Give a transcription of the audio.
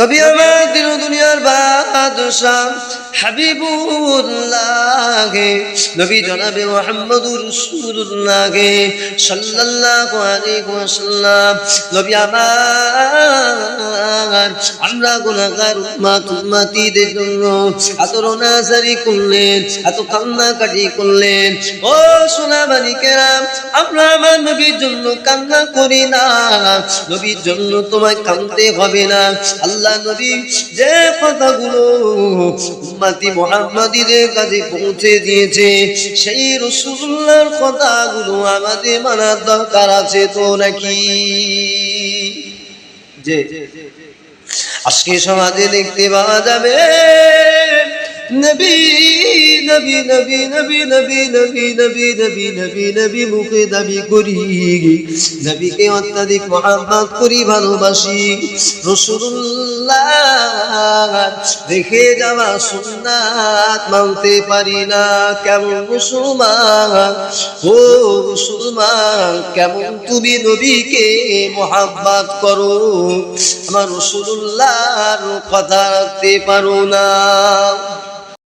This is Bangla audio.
নবী আমার দিন দুনিয়ার বাদশাহ হাবিবুল্লাহ। নবী জনাবে মোহাম্মদুর রাসূলুল্লাহ সাল্লাল্লাহু আলাইহি ওয়াসাল্লাম। নবী আমার গুনাহগার উম্মত উম্মতিদের জন্য এত রোনাজারি করলেন, এত করলেন। ও সোনা আমরা আমার নবীর জন্য কান্না করি না। নবীর জন্য তোমায় কাঁদতে হবে না। আল্লাহ নবী যে কথাগুলো উম্মতি মোহাম্মদীদের কাছে পৌঁছে দিয়েছে। সেই রসুল্লাহর কথাগুলো আমাদের মানার দরকার আছে তো নাকি? যে, আজকে সমাজে দেখতে পাওয়া যাবে নবী নবী নবী নবী নবী নবী নবী নবী নবী নবী মুখে দাবি করি। নবীকে অত্যাধিক মহাব্বত করি, ভালোবাসি। রসুল্লাহ দেখে যাওয়া সুন্নাত মানতে পারি না। কেমন মুসলমান? ও মুসলমান, কেমন তুমি নবীকে মহাব্বত করো? আমার রসুল্লাহর কথা রাখতে পারো না।